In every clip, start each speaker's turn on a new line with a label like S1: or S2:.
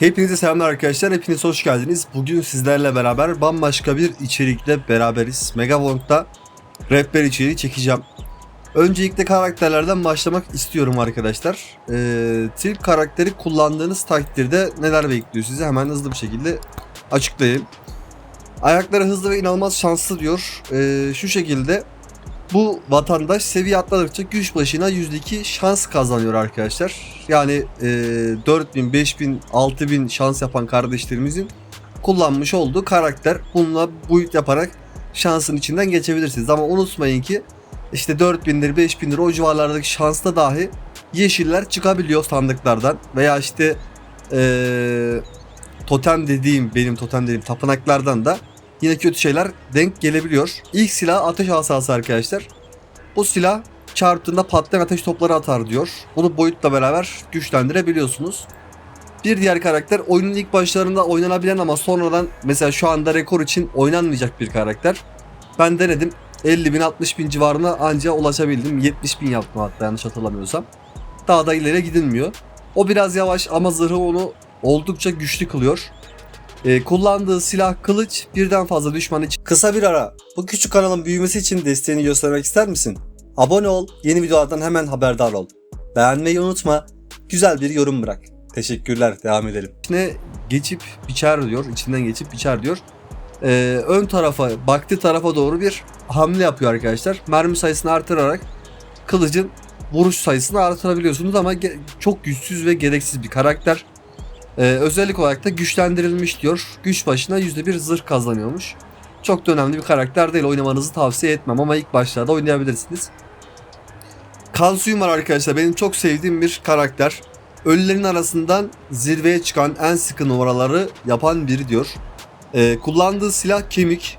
S1: Hepinize selamlar arkadaşlar. Hepiniz hoş geldiniz. Bugün sizlerle beraber bambaşka bir içerikle beraberiz. Megavonk'ta rehber içeriği çekeceğim. Öncelikle karakterlerden başlamak istiyorum arkadaşlar. Ee, tip karakteri kullandığınız takdirde neler bekliyor sizi hemen hızlı bir şekilde açıklayayım. Ayakları hızlı ve inanılmaz şanslı diyor. Ee, şu şekilde bu vatandaş seviye atladıkça güç başına %2 şans kazanıyor arkadaşlar. Yani e, 4000, 5000, 6000 şans yapan kardeşlerimizin kullanmış olduğu karakter. Bununla build yaparak şansın içinden geçebilirsiniz. Ama unutmayın ki işte 4000'lir 5000'lir o civarlardaki şansta dahi yeşiller çıkabiliyor sandıklardan. Veya işte e, totem dediğim benim totem dediğim tapınaklardan da yine kötü şeyler denk gelebiliyor. İlk silah ateş asası arkadaşlar. Bu silah çarptığında patlayan ateş topları atar diyor. Bunu boyutla beraber güçlendirebiliyorsunuz. Bir diğer karakter oyunun ilk başlarında oynanabilen ama sonradan mesela şu anda rekor için oynanmayacak bir karakter. Ben denedim 50 bin 60 bin civarına anca ulaşabildim. 70 bin yaptım hatta yanlış hatırlamıyorsam. Daha da ileriye gidilmiyor. O biraz yavaş ama zırhı onu oldukça güçlü kılıyor. Ee, kullandığı silah kılıç birden fazla düşman için. Kısa bir ara. Bu küçük kanalın büyümesi için desteğini göstermek ister misin? Abone ol, yeni videolardan hemen haberdar ol. Beğenmeyi unutma, güzel bir yorum bırak. Teşekkürler, devam edelim. İçine geçip biçer diyor, içinden geçip biçer diyor. Ee, ön tarafa, baktı tarafa doğru bir hamle yapıyor arkadaşlar. Mermi sayısını artırarak kılıcın vuruş sayısını artırabiliyorsunuz ama çok güçsüz ve gereksiz bir karakter. Ee, özellik olarak da güçlendirilmiş diyor. Güç başına %1 zırh kazanıyormuş. Çok da önemli bir karakter değil. Oynamanızı tavsiye etmem ama ilk başlarda oynayabilirsiniz. Kalsiyum var arkadaşlar. Benim çok sevdiğim bir karakter. Ölülerin arasından zirveye çıkan en sıkı numaraları yapan biri diyor. Ee, kullandığı silah kemik.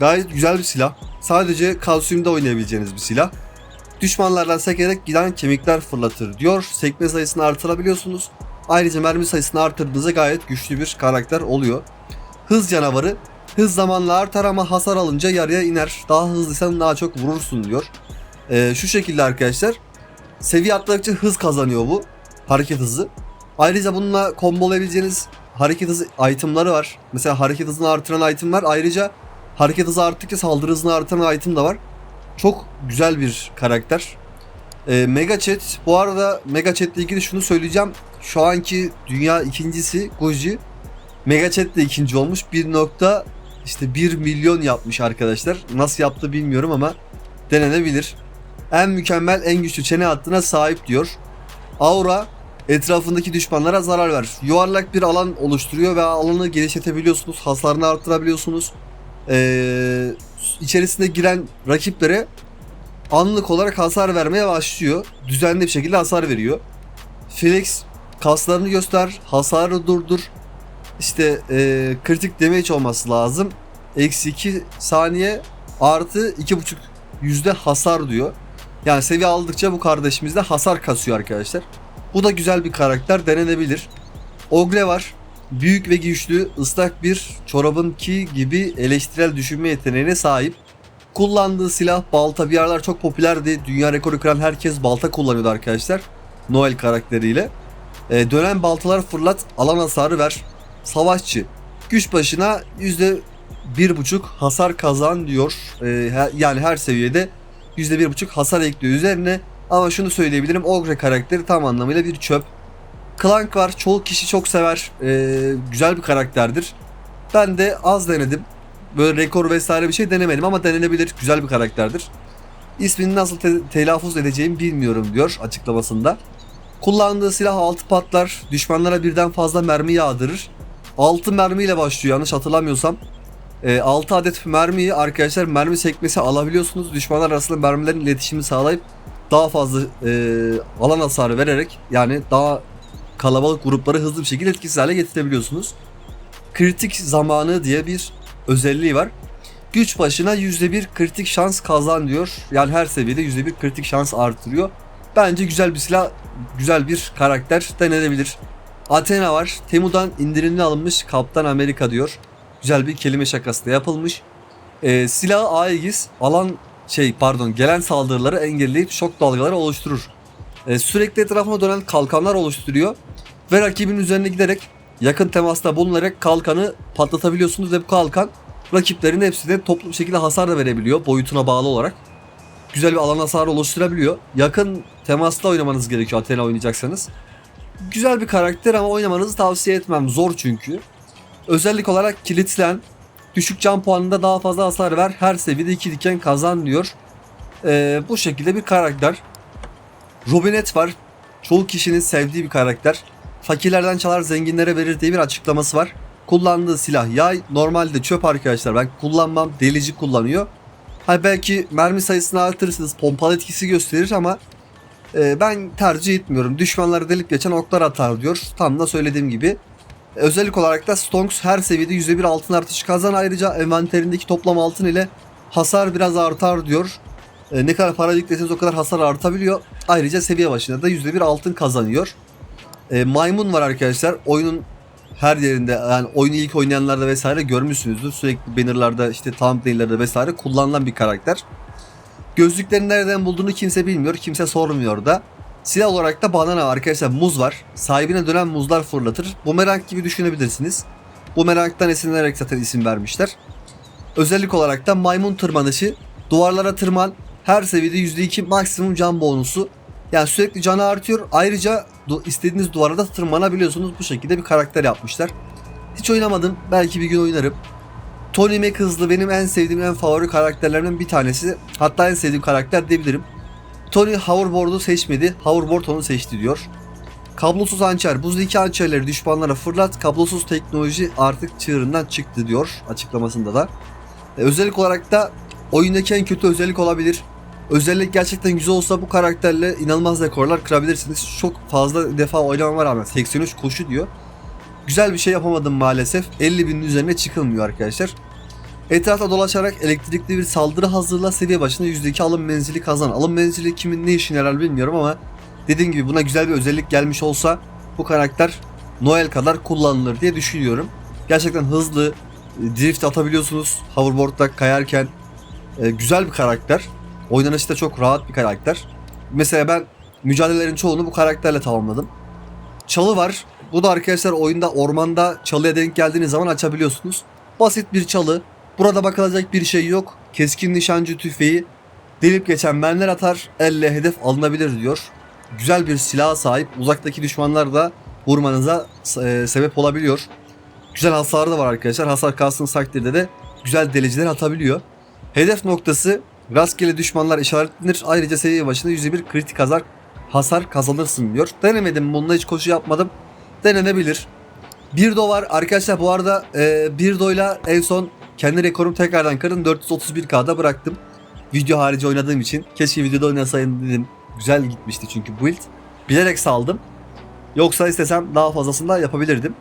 S1: Gayet güzel bir silah. Sadece kalsiyumda oynayabileceğiniz bir silah. Düşmanlardan sekerek giden kemikler fırlatır diyor. Sekme sayısını artırabiliyorsunuz. Ayrıca mermi sayısını artırdığınızda gayet güçlü bir karakter oluyor. Hız canavarı. Hız zamanla artar ama hasar alınca yarıya iner. Daha hızlıysan daha çok vurursun diyor. Ee, şu şekilde arkadaşlar. Seviye atladıkça hız kazanıyor bu. Hareket hızı. Ayrıca bununla kombolayabileceğiniz hareket hızı itemları var. Mesela hareket hızını artıran item var. Ayrıca hareket hızı arttıkça saldırı hızını artıran item da var. Çok güzel bir karakter. Ee, Mega Chat. Bu arada Mega Chat ile ilgili şunu söyleyeceğim. Şu anki dünya ikincisi Goji. Mega Chat de ikinci olmuş. 1 nokta işte 1 milyon yapmış arkadaşlar. Nasıl yaptı bilmiyorum ama denenebilir. En mükemmel en güçlü çene hattına sahip diyor. Aura etrafındaki düşmanlara zarar ver. Yuvarlak bir alan oluşturuyor ve alanı genişletebiliyorsunuz. Hasarını arttırabiliyorsunuz. Ee, içerisine giren rakiplere anlık olarak hasar vermeye başlıyor. Düzenli bir şekilde hasar veriyor. Felix kaslarını göster, hasarı durdur. İşte e, kritik damage olması lazım. Eksi 2 saniye artı 2.5 yüzde hasar diyor. Yani seviye aldıkça bu kardeşimiz de hasar kasıyor arkadaşlar. Bu da güzel bir karakter denenebilir. Ogre var. Büyük ve güçlü, ıslak bir çorabın ki gibi eleştirel düşünme yeteneğine sahip. Kullandığı silah balta bir aralar çok popülerdi. Dünya rekoru kıran herkes balta kullanıyordu arkadaşlar. Noel karakteriyle. Ee, dönen baltalar fırlat, alan hasarı ver. Savaşçı. Güç başına yüzde bir buçuk hasar kazan diyor. Ee, he- yani her seviyede yüzde bir buçuk hasar ekliyor üzerine. Ama şunu söyleyebilirim. Ogre karakteri tam anlamıyla bir çöp. Clank var. Çoğu kişi çok sever. Ee, güzel bir karakterdir. Ben de az denedim. Böyle rekor vesaire bir şey denemedim ama denenebilir. Güzel bir karakterdir. İsmini nasıl te- telaffuz edeceğimi bilmiyorum diyor açıklamasında. Kullandığı silah altı patlar. Düşmanlara birden fazla mermi yağdırır. 6 mermiyle başlıyor yanlış hatırlamıyorsam. 6 adet mermiyi arkadaşlar mermi sekmesi alabiliyorsunuz. Düşmanlar arasında mermilerin iletişimi sağlayıp daha fazla e, alan hasarı vererek yani daha kalabalık grupları hızlı bir şekilde etkisiz hale getirebiliyorsunuz. Kritik zamanı diye bir özelliği var. Güç başına %1 kritik şans kazan diyor. Yani her seviyede %1 kritik şans artırıyor. Bence güzel bir silah, güzel bir karakter denenebilir. Athena var. Temu'dan indirimli alınmış Kaptan Amerika diyor. Güzel bir kelime şakası da yapılmış. Ee, silahı Aegis alan şey pardon gelen saldırıları engelleyip şok dalgaları oluşturur. Ee, sürekli etrafına dönen kalkanlar oluşturuyor. Ve rakibin üzerine giderek yakın temasta bulunarak kalkanı patlatabiliyorsunuz ve bu kalkan rakiplerin hepsine toplu bir şekilde hasar da verebiliyor boyutuna bağlı olarak. Güzel bir alan hasarı oluşturabiliyor. Yakın temasta oynamanız gerekiyor Athena oynayacaksanız. Güzel bir karakter ama oynamanızı tavsiye etmem. Zor çünkü. Özellik olarak kilitlen. Düşük can puanında daha fazla hasar ver. Her seviyede iki diken kazan diyor. Ee, bu şekilde bir karakter. Robinet var. Çoğu kişinin sevdiği bir karakter. Fakirlerden çalar zenginlere verir diye bir açıklaması var. Kullandığı silah yay. Normalde çöp arkadaşlar. Ben kullanmam. Delici kullanıyor. Ha belki mermi sayısını artırırsınız. Pompalı etkisi gösterir ama e, ben tercih etmiyorum. Düşmanları delip geçen oklar atar diyor. Tam da söylediğim gibi. Özellik olarak da Stonks her seviyede %1 altın artışı kazan. Ayrıca envanterindeki toplam altın ile hasar biraz artar diyor. E, ne kadar para yükleseniz o kadar hasar artabiliyor. Ayrıca seviye başında da %1 altın kazanıyor. E, maymun var arkadaşlar. Oyunun her yerinde yani oyunu ilk oynayanlarda vesaire görmüşsünüzdür. Sürekli bannerlarda işte thumbnail'lerde vesaire kullanılan bir karakter. Gözlüklerini nereden bulduğunu kimse bilmiyor. Kimse sormuyor da. Silah olarak da banana arkadaşlar muz var. Sahibine dönen muzlar fırlatır. Bumerang gibi düşünebilirsiniz. Bumerang'dan esinlenerek zaten isim vermişler. Özellik olarak da maymun tırmanışı. Duvarlara tırman. Her seviyede %2 maksimum can bonusu. Yani sürekli canı artıyor. Ayrıca du- istediğiniz duvara da tırmanabiliyorsunuz. Bu şekilde bir karakter yapmışlar. Hiç oynamadım. Belki bir gün oynarım. Tony Mac hızlı benim en sevdiğim en favori karakterlerimden bir tanesi. Hatta en sevdiğim karakter diyebilirim. Tony hoverboard'u seçmedi. Hoverboard onu seçti diyor. Kablosuz hançer. Buz iki hançerleri düşmanlara fırlat. Kablosuz teknoloji artık çığırından çıktı diyor açıklamasında da. E, özellik olarak da oyundaki en kötü özellik olabilir. Özellik gerçekten güzel olsa bu karakterle inanılmaz rekorlar kırabilirsiniz. Çok fazla defa oynamama rağmen 83 koşu diyor. Güzel bir şey yapamadım maalesef. 50 binin üzerine çıkılmıyor arkadaşlar. Etrafta dolaşarak elektrikli bir saldırı hazırla seviye başında %2 alım menzili kazan. Alım menzili kimin ne işine yarar bilmiyorum ama dediğim gibi buna güzel bir özellik gelmiş olsa bu karakter Noel kadar kullanılır diye düşünüyorum. Gerçekten hızlı, e, drift atabiliyorsunuz hoverboard'da kayarken. E, güzel bir karakter. Oynanışı da çok rahat bir karakter. Mesela ben mücadelelerin çoğunu bu karakterle tamamladım. Çalı var. Bu da arkadaşlar oyunda ormanda çalıya denk geldiğiniz zaman açabiliyorsunuz. Basit bir çalı. Burada bakılacak bir şey yok. Keskin nişancı tüfeği delip geçen mermiler atar. Elle hedef alınabilir diyor. Güzel bir silaha sahip. Uzaktaki düşmanlar da vurmanıza e, sebep olabiliyor. Güzel hasarı da var arkadaşlar. Hasar kastığınız takdirde de güzel deliciler atabiliyor. Hedef noktası rastgele düşmanlar işaretlenir. Ayrıca seviye başında %1 kritik hasar, hasar kazanırsın diyor. Denemedim. Bununla hiç koşu yapmadım. Denenebilir. Birdo var. Arkadaşlar bu arada e, Birdo'yla en son kendi rekorumu tekrardan kırdım. 431K'da bıraktım. Video harici oynadığım için. Keşke videoda oynasaydım dedim. Güzel gitmişti çünkü build. Bilerek saldım. Yoksa istesem daha fazlasını da yapabilirdim.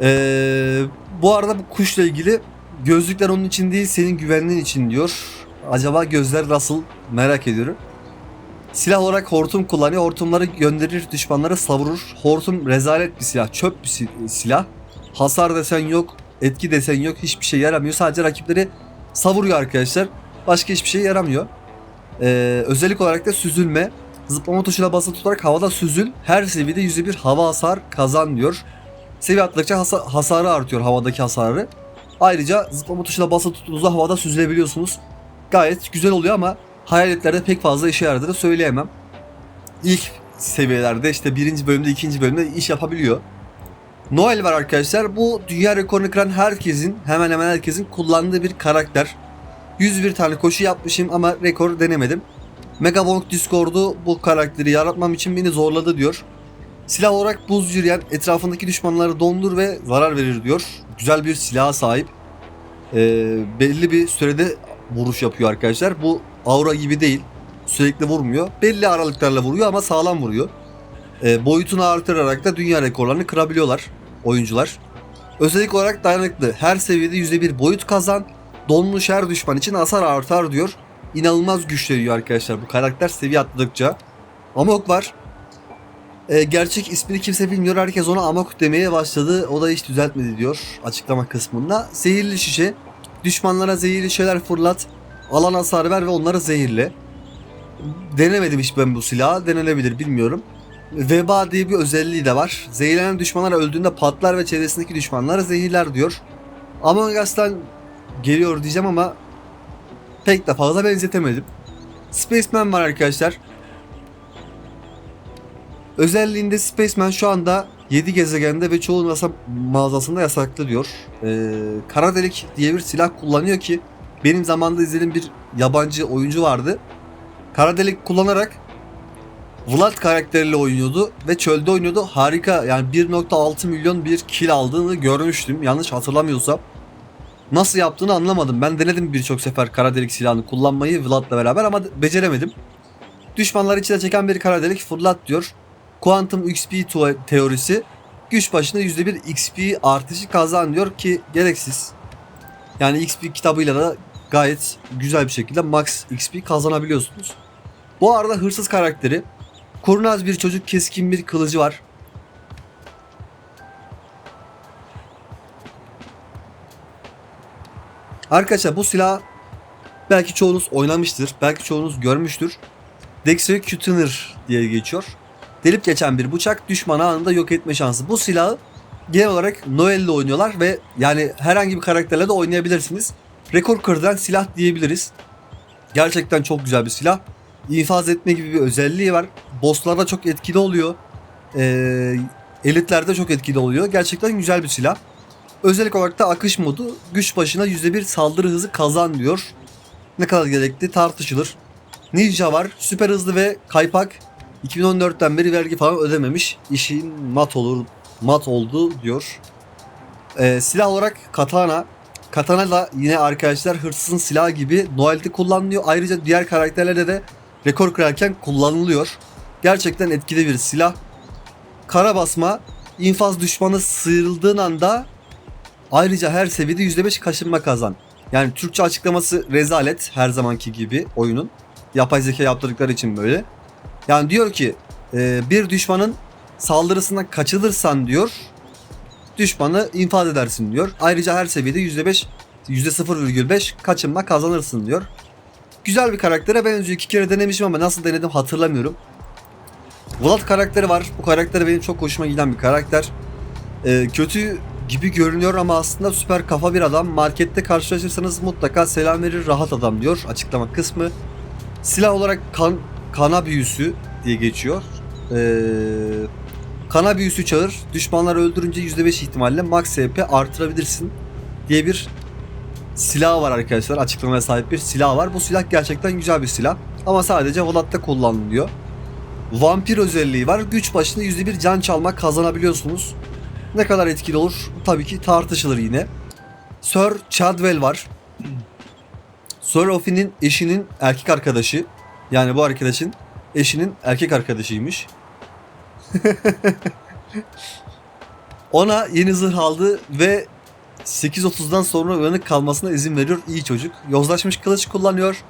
S1: Ee, bu arada bu kuşla ilgili gözlükler onun için değil senin güvenliğin için diyor. Acaba gözler nasıl merak ediyorum. Silah olarak hortum kullanıyor. Hortumları gönderir düşmanlara savurur. Hortum rezalet bir silah. Çöp bir si- silah. Hasar desen yok. Etki desen yok. Hiçbir şey yaramıyor. Sadece rakipleri savuruyor arkadaşlar. Başka hiçbir şey yaramıyor. Ee, özellik olarak da süzülme. Zıplama tuşuna basılı tutarak havada süzül. Her seviyede %1 hava hasar kazan diyor. Seviye atladıkça hasa- hasarı artıyor havadaki hasarı. Ayrıca zıplama tuşuna basılı tuttuğunuzda havada süzülebiliyorsunuz. Gayet güzel oluyor ama hayaletlerde pek fazla işe yaradığını söyleyemem. İlk seviyelerde işte birinci bölümde ikinci bölümde iş yapabiliyor. Noel var arkadaşlar. Bu dünya rekorunu kıran herkesin hemen hemen herkesin kullandığı bir karakter. 101 tane koşu yapmışım ama rekor denemedim. Megabonk Discord'u bu karakteri yaratmam için beni zorladı diyor. Silah olarak buz yürüyen etrafındaki düşmanları dondur ve zarar verir diyor. Güzel bir silaha sahip. Ee, belli bir sürede vuruş yapıyor arkadaşlar. Bu aura gibi değil. Sürekli vurmuyor. Belli aralıklarla vuruyor ama sağlam vuruyor. Ee, boyutunu artırarak da dünya rekorlarını kırabiliyorlar oyuncular. Özellik olarak dayanıklı. Her seviyede %1 boyut kazan. Donmuş her düşman için hasar artar diyor. İnanılmaz güçleniyor arkadaşlar bu karakter seviye atladıkça. Amok var. Ee, gerçek ismini kimse bilmiyor. Herkes ona Amok demeye başladı. O da hiç düzeltmedi diyor açıklama kısmında. Zehirli şişe. Düşmanlara zehirli şeyler fırlat. Alan hasar ver ve onları zehirle. Denemedim hiç ben bu silahı. Denenebilir bilmiyorum. Veba diye bir özelliği de var. Zehirlenen düşmanlar öldüğünde patlar ve çevresindeki düşmanları zehirler diyor. Among Us'tan geliyor diyeceğim ama pek de fazla benzetemedim. Spaceman var arkadaşlar. Özelliğinde Spaceman şu anda 7 gezegende ve çoğu NASA mağazasında yasaklı diyor. Ee, kara delik diye bir silah kullanıyor ki benim zamanında izlediğim bir yabancı oyuncu vardı. Kara delik kullanarak Vlad karakteriyle oynuyordu ve çölde oynuyordu. Harika yani 1.6 milyon bir kill aldığını görmüştüm. Yanlış hatırlamıyorsam. Nasıl yaptığını anlamadım. Ben denedim birçok sefer kara delik silahını kullanmayı Vlad'la beraber ama beceremedim. Düşmanları içine çeken bir kara delik fırlat diyor. Quantum XP teorisi güç başına %1 XP artışı kazan diyor ki gereksiz. Yani XP kitabıyla da gayet güzel bir şekilde max XP kazanabiliyorsunuz. Bu arada hırsız karakteri kurnaz bir çocuk keskin bir kılıcı var. Arkadaşlar bu silah belki çoğunuz oynamıştır, belki çoğunuz görmüştür. Dexecutioner diye geçiyor. Delip geçen bir bıçak düşmanı anında yok etme şansı. Bu silahı genel olarak Noel ile oynuyorlar ve yani herhangi bir karakterle de oynayabilirsiniz. Rekor kırdıran silah diyebiliriz. Gerçekten çok güzel bir silah. İnfaz etme gibi bir özelliği var. Bosslarda çok etkili oluyor. Ee, elitlerde çok etkili oluyor. Gerçekten güzel bir silah. Özellik olarak da akış modu güç başına %1 saldırı hızı kazan diyor. Ne kadar gerekli tartışılır. Ninja var. Süper hızlı ve kaypak. 2014'ten beri vergi falan ödememiş. İşin mat olur mat oldu diyor. Ee, silah olarak katana. Katana da yine arkadaşlar hırsızın silahı gibi Noel'de kullanılıyor. Ayrıca diğer karakterlerde de rekor kırarken kullanılıyor. Gerçekten etkili bir silah. Kara basma. infaz düşmanı sıyrıldığın anda ayrıca her seviyede %5 kaşınma kazan. Yani Türkçe açıklaması rezalet her zamanki gibi oyunun. Yapay zeka yaptırdıkları için böyle. Yani diyor ki e, bir düşmanın saldırısına kaçılırsan diyor düşmanı infaz edersin diyor. Ayrıca her seviyede %5 %0,5 kaçınma kazanırsın diyor. Güzel bir karaktere benziyor. iki kere denemişim ama nasıl denedim hatırlamıyorum. Vlad karakteri var. Bu karakter benim çok hoşuma giden bir karakter. Ee, kötü gibi görünüyor ama aslında süper kafa bir adam. Markette karşılaşırsanız mutlaka selam verir rahat adam diyor açıklama kısmı. Silah olarak kan, kana büyüsü diye geçiyor. Ee, kana büyüsü çağır. Düşmanları öldürünce %5 ihtimalle max SP artırabilirsin diye bir silah var arkadaşlar. Açıklamaya sahip bir silah var. Bu silah gerçekten güzel bir silah. Ama sadece Vlad'da kullanılıyor. Vampir özelliği var. Güç başına %1 can çalma kazanabiliyorsunuz. Ne kadar etkili olur tabii ki tartışılır yine. Sir Chadwell var. Sir Ofi'nin eşinin erkek arkadaşı. Yani bu arkadaşın eşinin erkek arkadaşıymış. Ona yeni zırh aldı ve 8.30'dan sonra uyanık kalmasına izin veriyor. İyi çocuk. Yozlaşmış kılıç kullanıyor.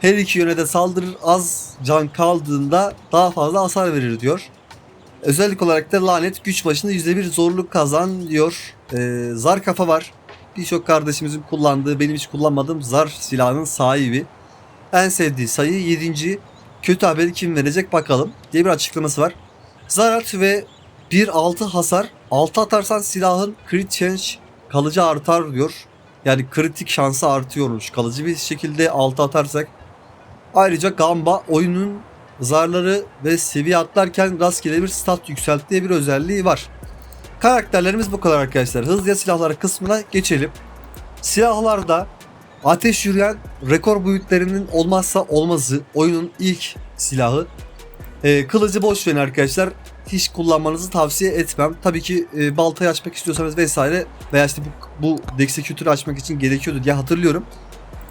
S1: Her iki yöne de saldırır. Az can kaldığında daha fazla hasar verir diyor. Özellik olarak da lanet güç başına %1 zorluk kazan diyor. Ee, zar kafa var. Birçok kardeşimizin kullandığı, benim hiç kullanmadığım zar silahının sahibi. En sevdiği sayı 7. Kötü haberi kim verecek bakalım diye bir açıklaması var. Zarat ve 1.6 hasar. 6 atarsan silahın crit change kalıcı artar diyor. Yani kritik şansı artıyormuş kalıcı bir şekilde 6 atarsak. Ayrıca Gamba oyunun zarları ve seviye atlarken rastgele bir stat yükselttiği bir özelliği var. Karakterlerimiz bu kadar arkadaşlar. Hızlıca silahlar kısmına geçelim. Silahlarda ateş yürüyen rekor boyutlarının olmazsa olmazı oyunun ilk silahı. Ee, kılıcı boş verin arkadaşlar. Hiç kullanmanızı tavsiye etmem. Tabii ki e, baltayı açmak istiyorsanız vesaire veya işte bu, bu Dexecutor'ı açmak için gerekiyordu diye hatırlıyorum.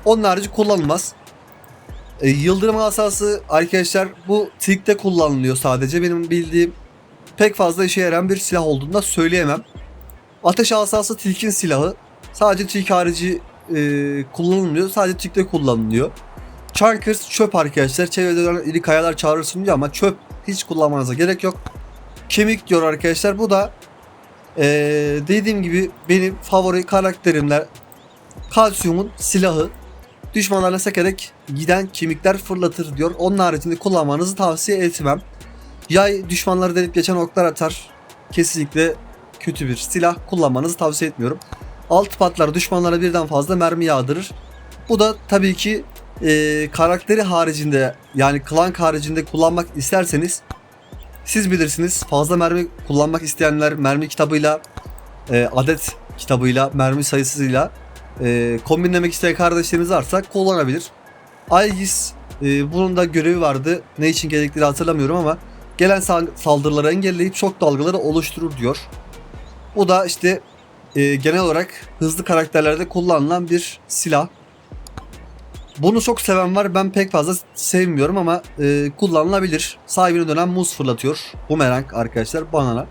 S1: Onun harici kullanılmaz. E, yıldırım asası arkadaşlar bu Tilk'te kullanılıyor sadece. Benim bildiğim pek fazla işe yarayan bir silah olduğunu da söyleyemem. Ateş asası Tilk'in silahı. Sadece Tilk harici e, kullanılmıyor. Sadece Tilk'te kullanılıyor. Chunkers çöp arkadaşlar. Çevrede dönen iri kayalar çağırırsın diyor ama çöp hiç kullanmanıza gerek yok. Kemik diyor arkadaşlar. Bu da e, dediğim gibi benim favori karakterimler kalsiyumun silahı düşmanlarla sekerek giden kemikler fırlatır diyor. Onun haricinde kullanmanızı tavsiye etmem. Yay düşmanları delip geçen oklar atar. Kesinlikle kötü bir silah kullanmanızı tavsiye etmiyorum. Alt patlar düşmanlara birden fazla mermi yağdırır. Bu da tabii ki e, karakteri haricinde yani klank haricinde kullanmak isterseniz siz bilirsiniz. Fazla mermi kullanmak isteyenler mermi kitabıyla e, adet kitabıyla mermi sayısıyla e, kombinlemek isteyen kardeşleriniz varsa kullanabilir. Aegis e, bunun da görevi vardı. Ne için gerektiğini hatırlamıyorum ama gelen sal- saldırıları engelleyip şok dalgaları oluşturur diyor. Bu da işte e, genel olarak hızlı karakterlerde kullanılan bir silah. Bunu çok seven var. Ben pek fazla sevmiyorum ama e, kullanılabilir. Sahibine dönen muz fırlatıyor. Bumerang arkadaşlar banana.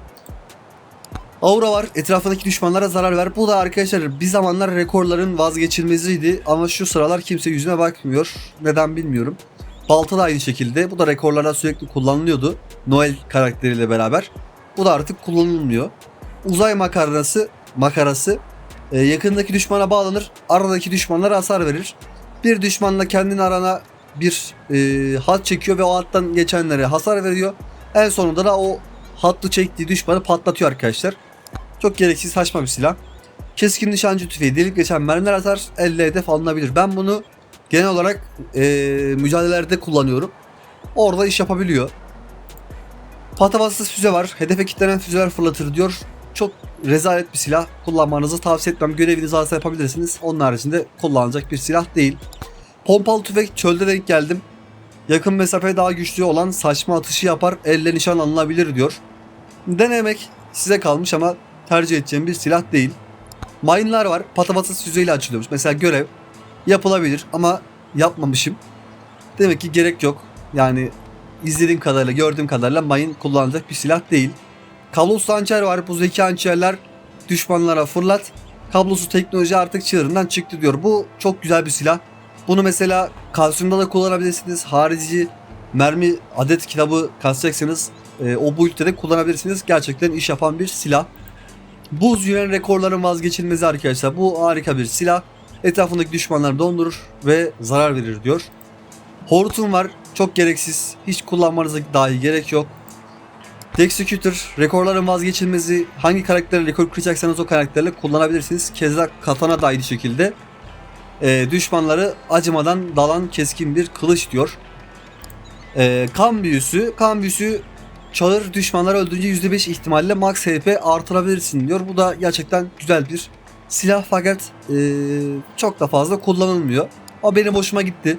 S1: Aura var. Etrafındaki düşmanlara zarar ver. Bu da arkadaşlar bir zamanlar rekorların vazgeçilmeziydi ama şu sıralar kimse yüzüne bakmıyor. Neden bilmiyorum. Balta da aynı şekilde. Bu da rekorlarda sürekli kullanılıyordu. Noel karakteriyle beraber. Bu da artık kullanılmıyor. Uzay makarası makarası e, yakındaki düşmana bağlanır. Aradaki düşmanlara hasar verir. Bir düşmanla kendini arana bir e, hat çekiyor ve o hattan geçenlere hasar veriyor. En sonunda da o hattı çektiği düşmanı patlatıyor arkadaşlar. Çok gereksiz saçma bir silah. Keskin nişancı tüfeği delip geçen mermiler atar. Elle hedef alınabilir. Ben bunu genel olarak e, mücadelelerde kullanıyorum. Orada iş yapabiliyor. Patavatsız füze var. Hedefe kilitlenen füzeler fırlatır diyor. Çok rezalet bir silah. Kullanmanızı tavsiye etmem. Görevinizi varsa yapabilirsiniz. Onun haricinde kullanılacak bir silah değil. Pompalı tüfek çölde denk geldim. Yakın mesafeye daha güçlü olan saçma atışı yapar. Elle nişan alınabilir diyor. Denemek size kalmış ama tercih edeceğim bir silah değil. Mine'lar var. Patavatsız füzeyle açılıyormuş. Mesela görev yapılabilir ama yapmamışım. Demek ki gerek yok. Yani izlediğim kadarıyla, gördüğüm kadarıyla mine kullanılacak bir silah değil. Kablosuz hançer var. Bu zeki hançerler düşmanlara fırlat. Kablosuz teknoloji artık çığırından çıktı diyor. Bu çok güzel bir silah. Bunu mesela kalsiyumda da kullanabilirsiniz. Harici mermi adet kitabı kasacaksanız e, o boyutta da kullanabilirsiniz. Gerçekten iş yapan bir silah. Buz yüren rekorların vazgeçilmezi arkadaşlar. Bu harika bir silah. Etrafındaki düşmanları dondurur ve zarar verir diyor. Hortum var. Çok gereksiz. Hiç kullanmanıza dahi gerek yok. Executor, rekorların vazgeçilmezi. Hangi karakterle rekor kıracaksanız o karakterle kullanabilirsiniz. Keza katana da aynı şekilde. Ee, düşmanları acımadan dalan keskin bir kılıç diyor. Ee, kan büyüsü. Kan büyüsü çağır düşmanları öldürünce %5 ihtimalle max HP artırabilirsin diyor. Bu da gerçekten güzel bir silah fakat ee, çok da fazla kullanılmıyor. Ama benim hoşuma gitti.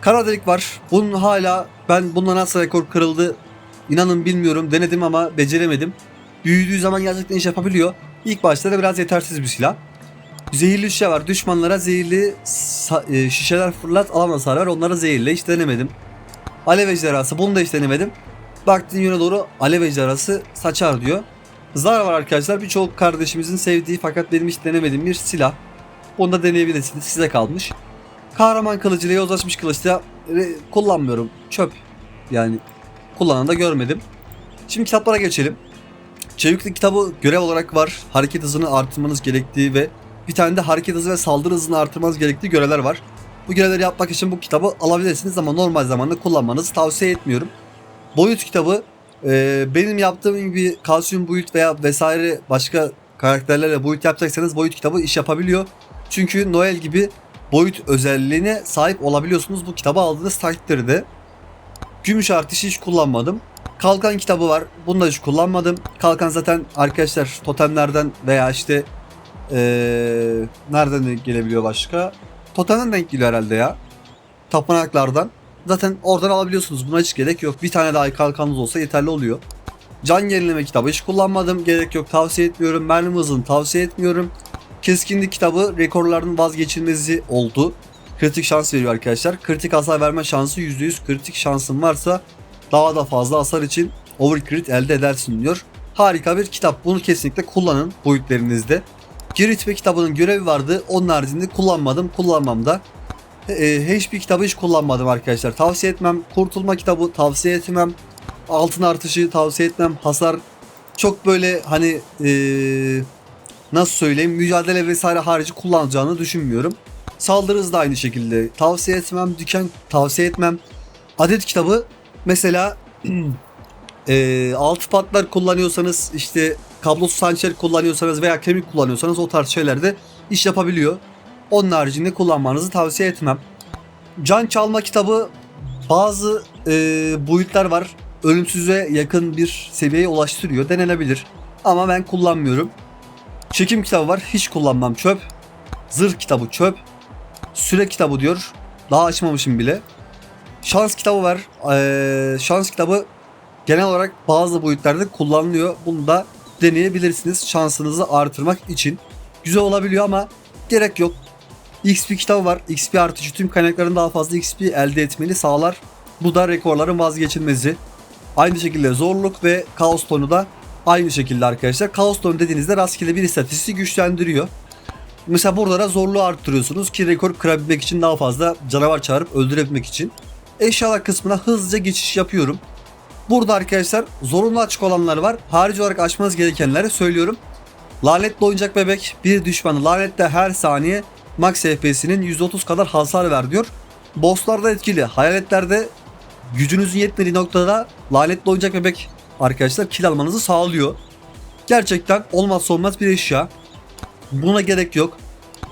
S1: Kara delik var. Bunun hala ben bununla nasıl rekor kırıldı inanın bilmiyorum. Denedim ama beceremedim. Büyüdüğü zaman gerçekten iş yapabiliyor. İlk başta da biraz yetersiz bir silah. Zehirli şişe var. Düşmanlara zehirli e, şişeler fırlat alan hasar ver. Onlara zehirle. Hiç denemedim. Alev ejderhası. Bunu da hiç denemedim. Baktığın yöne doğru alev ejderhası saçar diyor. Zar var arkadaşlar. Birçok kardeşimizin sevdiği fakat benim hiç denemediğim bir silah. Onu da deneyebilirsiniz. Size kalmış. Kahraman kılıcı ile yozlaşmış kılıçta e, kullanmıyorum. Çöp. Yani kullanan da görmedim. Şimdi kitaplara geçelim. Çeviklik kitabı görev olarak var. Hareket hızını artırmanız gerektiği ve bir tane de hareket hızı ve saldırı hızını artırmanız gerektiği görevler var. Bu görevleri yapmak için bu kitabı alabilirsiniz ama normal zamanda kullanmanızı tavsiye etmiyorum. Boyut kitabı e, benim yaptığım gibi kalsiyum boyut veya vesaire başka karakterlerle boyut yapacaksanız boyut kitabı iş yapabiliyor. Çünkü Noel gibi boyut özelliğine sahip olabiliyorsunuz bu kitabı aldığınız takdirde. Gümüş artışı hiç kullanmadım. Kalkan kitabı var. Bunu da hiç kullanmadım. Kalkan zaten arkadaşlar totemlerden veya işte ee, nereden gelebiliyor başka? Totemden denk geliyor herhalde ya. Tapınaklardan. Zaten oradan alabiliyorsunuz. Buna hiç gerek yok. Bir tane daha kalkanınız olsa yeterli oluyor. Can yenileme kitabı hiç kullanmadım. Gerek yok. Tavsiye etmiyorum. Mermi hızını tavsiye etmiyorum. Keskinlik kitabı rekorların vazgeçilmezi oldu. Kritik şans veriyor arkadaşlar. Kritik hasar verme şansı %100. Kritik şansın varsa daha da fazla hasar için overcrit elde edersin diyor. Harika bir kitap. Bunu kesinlikle kullanın boyutlerinizde. Giritme kitabının görevi vardı. Onun haricinde kullanmadım. Kullanmam da. E, HP kitabı hiç kullanmadım arkadaşlar. Tavsiye etmem. Kurtulma kitabı tavsiye etmem. Altın artışı tavsiye etmem. Hasar çok böyle hani e, nasıl söyleyeyim mücadele vesaire harici kullanacağını düşünmüyorum. Saldırı hızı da aynı şekilde. Tavsiye etmem. Diken tavsiye etmem. Adet kitabı mesela e, altı patlar kullanıyorsanız işte kablosuz hançer kullanıyorsanız veya kemik kullanıyorsanız o tarz şeylerde iş yapabiliyor. Onun haricinde kullanmanızı tavsiye etmem. Can çalma kitabı bazı e, boyutlar var. Ölümsüze yakın bir seviyeye ulaştırıyor. Denenebilir. Ama ben kullanmıyorum. Çekim kitabı var. Hiç kullanmam çöp. Zırh kitabı çöp. Süre kitabı diyor. Daha açmamışım bile. Şans kitabı var. Ee, şans kitabı genel olarak bazı boyutlarda kullanılıyor. Bunu da deneyebilirsiniz şansınızı artırmak için. Güzel olabiliyor ama gerek yok. XP kitabı var. XP artışı tüm kaynakların daha fazla XP elde etmeni sağlar. Bu da rekorların vazgeçilmezi. Aynı şekilde zorluk ve kaos tonu da aynı şekilde arkadaşlar. Kaos tonu dediğinizde rastgele bir istatistik güçlendiriyor. Mesela burada da zorluğu arttırıyorsunuz ki rekor kırabilmek için daha fazla canavar çağırıp öldürebilmek için. Eşyalar kısmına hızlıca geçiş yapıyorum. Burada arkadaşlar zorunlu açık olanlar var. Harici olarak açmanız gerekenleri söylüyorum. Lanetli oyuncak bebek bir düşmanı lanetle her saniye max FPS'inin %30 kadar hasar ver diyor. Bosslarda etkili. Hayaletlerde gücünüzün yetmediği noktada lanetli oyuncak bebek arkadaşlar kill almanızı sağlıyor. Gerçekten olmazsa olmaz bir eşya. Buna gerek yok.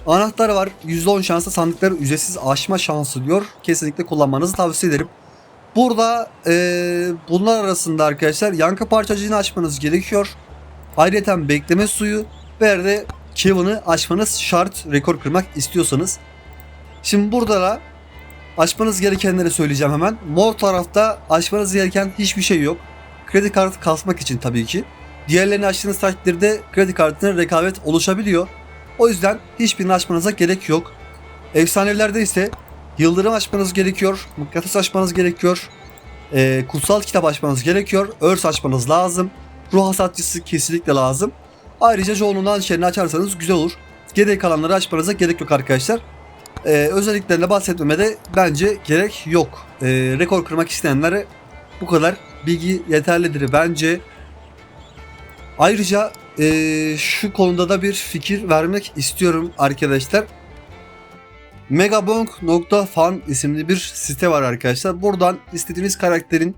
S1: Anahtar var. %10 şansla sandıkları ücretsiz açma şansı diyor. Kesinlikle kullanmanızı tavsiye ederim. Burada eee, bunlar arasında arkadaşlar yankı parçacığını açmanız gerekiyor. Ayrıca bekleme suyu ve de Kevin'ı açmanız şart rekor kırmak istiyorsanız. Şimdi burada da açmanız gerekenleri söyleyeceğim hemen. Mor tarafta açmanız gereken hiçbir şey yok. Kredi kartı kasmak için tabii ki. Diğerlerini açtığınız takdirde kredi kartına rekabet oluşabiliyor. O yüzden hiçbirini açmanıza gerek yok. Efsanevilerde ise yıldırım açmanız gerekiyor, mıknatıs açmanız gerekiyor, ee, kutsal kitap açmanız gerekiyor, örs açmanız lazım, ruh hasatçısı kesinlikle lazım. Ayrıca çoğunluğundan şerini açarsanız güzel olur. Geri kalanları açmanıza gerek yok arkadaşlar. Ee, özelliklerine bahsetmeme de bence gerek yok. Ee, rekor kırmak isteyenlere bu kadar bilgi yeterlidir bence. Ayrıca ee, şu konuda da bir fikir vermek istiyorum arkadaşlar. Megabonk.fan isimli bir site var arkadaşlar. Buradan istediğiniz karakterin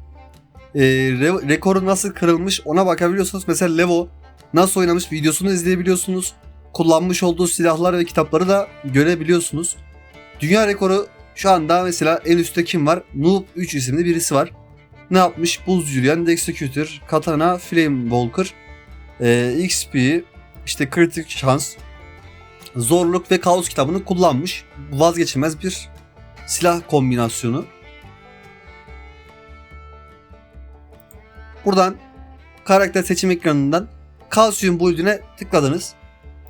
S1: ee, re- rekoru nasıl kırılmış ona bakabiliyorsunuz. Mesela Levo nasıl oynamış videosunu izleyebiliyorsunuz. Kullanmış olduğu silahlar ve kitapları da görebiliyorsunuz. Dünya rekoru şu anda mesela en üstte kim var? Noob 3 isimli birisi var. Ne yapmış? Buz yürüyen Executor, Katana, Flame Walker, e, XP, işte kritik şans, zorluk ve kaos kitabını kullanmış. Vazgeçilmez bir silah kombinasyonu. Buradan karakter seçim ekranından kalsiyum build'ine tıkladınız.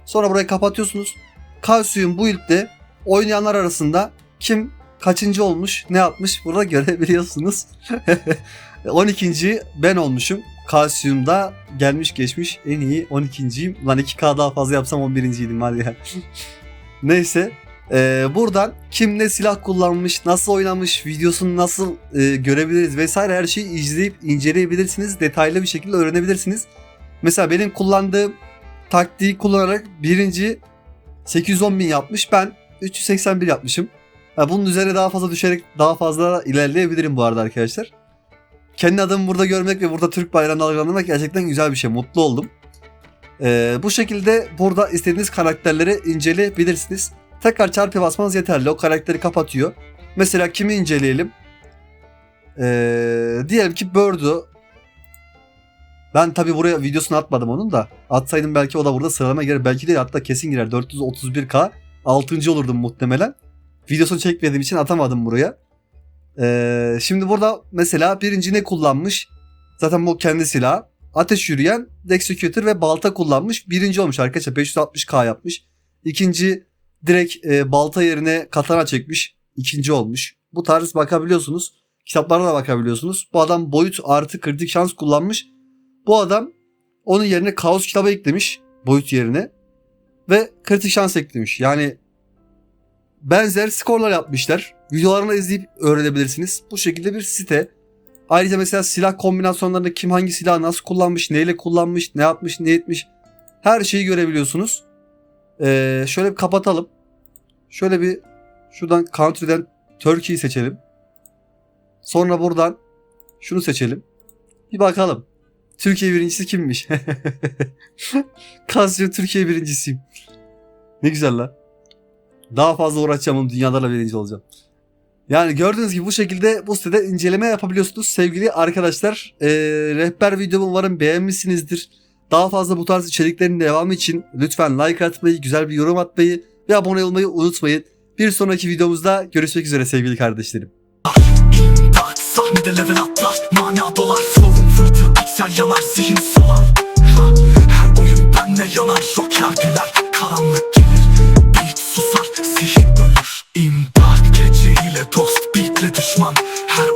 S1: Sonra burayı kapatıyorsunuz. Kalsiyum build'de oynayanlar arasında kim kaçıncı olmuş, ne yapmış burada görebiliyorsunuz. 12. ben olmuşum. Kalsiyum'da gelmiş geçmiş en iyi 12.yim. Lan 2K daha fazla yapsam 11.ydim var ya. Neyse. Ee, buradan kim ne silah kullanmış, nasıl oynamış, videosunu nasıl e, görebiliriz vesaire her şeyi izleyip inceleyebilirsiniz. Detaylı bir şekilde öğrenebilirsiniz. Mesela benim kullandığım taktiği kullanarak birinci 810 bin yapmış. Ben 381 yapmışım. Ha, bunun üzerine daha fazla düşerek daha fazla ilerleyebilirim bu arada arkadaşlar. Kendi adımı burada görmek ve burada Türk bayrağını dalgalanmak gerçekten güzel bir şey. Mutlu oldum. Ee, bu şekilde burada istediğiniz karakterleri inceleyebilirsiniz. Tekrar çarpı basmanız yeterli. O karakteri kapatıyor. Mesela kimi inceleyelim? Ee, diyelim ki Bird'u. Ben tabi buraya videosunu atmadım onun da. Atsaydım belki o da burada sıralama girer. Belki değil hatta kesin girer. 431k. 6. olurdum muhtemelen. Videosunu çekmediğim için atamadım buraya. Ee, şimdi burada mesela birinci ne kullanmış? Zaten bu kendi silah. Ateş yürüyen, Executor ve balta kullanmış. Birinci olmuş arkadaşlar. 560k yapmış. İkinci direkt e, balta yerine katana çekmiş. İkinci olmuş. Bu tarz bakabiliyorsunuz. Kitaplara da bakabiliyorsunuz. Bu adam boyut artı kritik şans kullanmış. Bu adam onun yerine kaos kitabı eklemiş. Boyut yerine. Ve kritik şans eklemiş. Yani benzer skorlar yapmışlar. Videolarını izleyip öğrenebilirsiniz. Bu şekilde bir site. Ayrıca mesela silah kombinasyonlarında kim hangi silahı nasıl kullanmış, neyle kullanmış, ne yapmış, ne etmiş her şeyi görebiliyorsunuz. Ee, şöyle bir kapatalım. Şöyle bir şuradan country'den Turkey'yi seçelim. Sonra buradan şunu seçelim. Bir bakalım. Türkiye birincisi kimmiş? Casio Türkiye birincisiyim. Ne güzel lan. Daha fazla uğraşacağım dünyalarla birinci olacağım. Yani gördüğünüz gibi bu şekilde bu sitede inceleme yapabiliyorsunuz sevgili arkadaşlar. Ee, rehber videomu umarım beğenmişsinizdir. Daha fazla bu tarz içeriklerin devamı için lütfen like atmayı, güzel bir yorum atmayı ve abone olmayı unutmayın. Bir sonraki videomuzda görüşmek üzere sevgili kardeşlerim.
S2: Karanlık ile dost, beatle düşman. Her